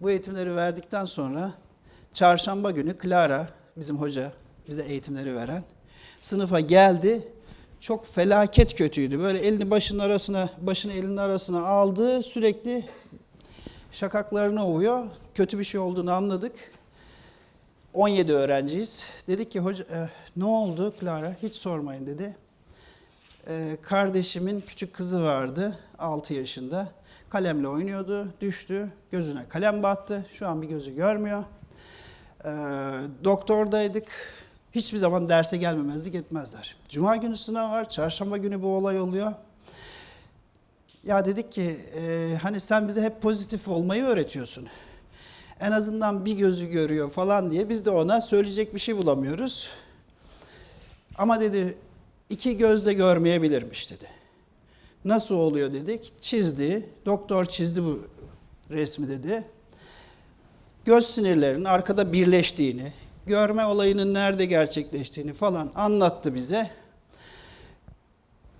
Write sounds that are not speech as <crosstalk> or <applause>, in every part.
Bu eğitimleri verdikten sonra çarşamba günü Clara, bizim hoca, bize eğitimleri veren, sınıfa geldi. Çok felaket kötüydü. Böyle elini başının arasına, başını elinin arasına aldı. Sürekli şakaklarını ovuyor. Kötü bir şey olduğunu anladık. 17 öğrenciyiz. Dedik ki hoca e, ne oldu Clara? Hiç sormayın dedi. E, kardeşimin küçük kızı vardı 6 yaşında. Kalemle oynuyordu, düştü. Gözüne kalem battı. Şu an bir gözü görmüyor. E, doktordaydık. Hiçbir zaman derse gelmemezlik etmezler. Cuma günü sınav var, çarşamba günü bu olay oluyor. Ya dedik ki e, hani sen bize hep pozitif olmayı öğretiyorsun. En azından bir gözü görüyor falan diye biz de ona söyleyecek bir şey bulamıyoruz. Ama dedi iki gözle görmeyebilirmiş dedi. Nasıl oluyor dedik. Çizdi. Doktor çizdi bu resmi dedi. Göz sinirlerinin arkada birleştiğini, görme olayının nerede gerçekleştiğini falan anlattı bize.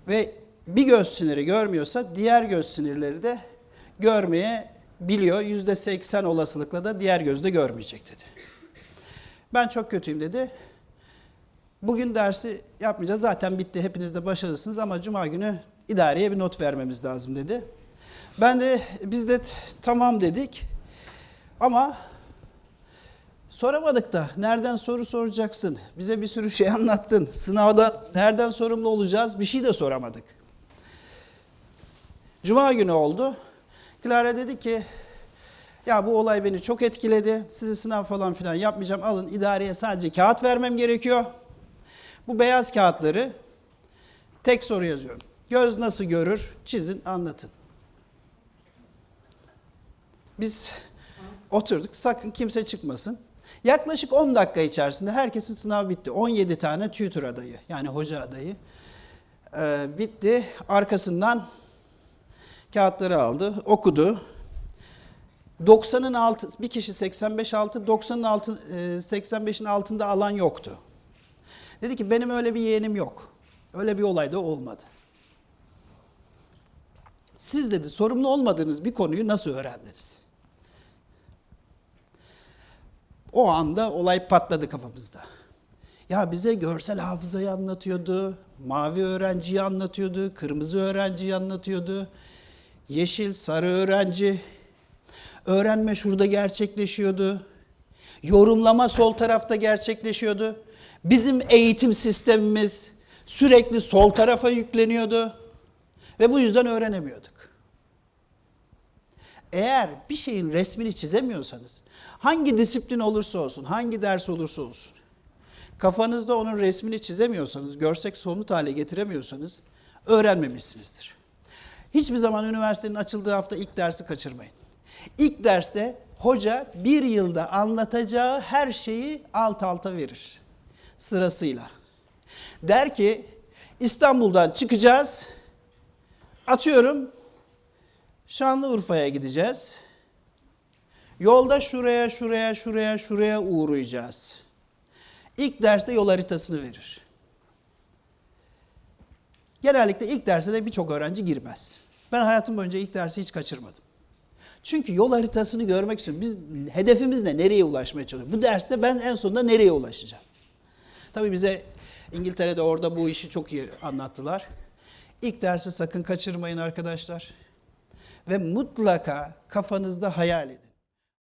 Ve bir göz siniri görmüyorsa diğer göz sinirleri de görmeye biliyor. Yüzde seksen olasılıkla da diğer gözde görmeyecek dedi. Ben çok kötüyüm dedi. Bugün dersi yapmayacağız. Zaten bitti. Hepiniz de başarılısınız ama cuma günü idareye bir not vermemiz lazım dedi. Ben de biz de tamam dedik. Ama soramadık da nereden soru soracaksın? Bize bir sürü şey <laughs> anlattın. Sınavda nereden sorumlu olacağız? Bir şey de soramadık. Cuma günü oldu. Clara dedi ki ya bu olay beni çok etkiledi. Size sınav falan filan yapmayacağım. Alın idareye sadece kağıt vermem gerekiyor. Bu beyaz kağıtları tek soru yazıyorum. Göz nasıl görür? Çizin, anlatın. Biz oturduk. Sakın kimse çıkmasın. Yaklaşık 10 dakika içerisinde herkesin sınavı bitti. 17 tane tutor adayı yani hoca adayı ee, bitti. Arkasından kağıtları aldı, okudu. 90'ın altı, bir kişi 85 altı, 90'ın altı, e, 85'in altında alan yoktu. Dedi ki benim öyle bir yeğenim yok. Öyle bir olay da olmadı. Siz dedi sorumlu olmadığınız bir konuyu nasıl öğrendiniz? O anda olay patladı kafamızda. Ya bize görsel hafızayı anlatıyordu, mavi öğrenciyi anlatıyordu, kırmızı öğrenciyi anlatıyordu, yeşil, sarı öğrenci. Öğrenme şurada gerçekleşiyordu. Yorumlama sol tarafta gerçekleşiyordu. Bizim eğitim sistemimiz sürekli sol tarafa yükleniyordu ve bu yüzden öğrenemiyorduk. Eğer bir şeyin resmini çizemiyorsanız, hangi disiplin olursa olsun, hangi ders olursa olsun, kafanızda onun resmini çizemiyorsanız, görsek somut hale getiremiyorsanız öğrenmemişsinizdir. Hiçbir zaman üniversitenin açıldığı hafta ilk dersi kaçırmayın. İlk derste hoca bir yılda anlatacağı her şeyi alt alta verir sırasıyla. Der ki İstanbul'dan çıkacağız. Atıyorum Şanlıurfa'ya gideceğiz. Yolda şuraya, şuraya, şuraya, şuraya uğrayacağız. İlk derste yol haritasını verir. Genellikle ilk derse de birçok öğrenci girmez. Ben hayatım boyunca ilk dersi hiç kaçırmadım. Çünkü yol haritasını görmek istiyorum. Biz hedefimiz ne? Nereye ulaşmaya çalışıyoruz? Bu derste ben en sonunda nereye ulaşacağım? Tabii bize İngiltere'de orada bu işi çok iyi anlattılar. İlk dersi sakın kaçırmayın arkadaşlar. Ve mutlaka kafanızda hayal edin.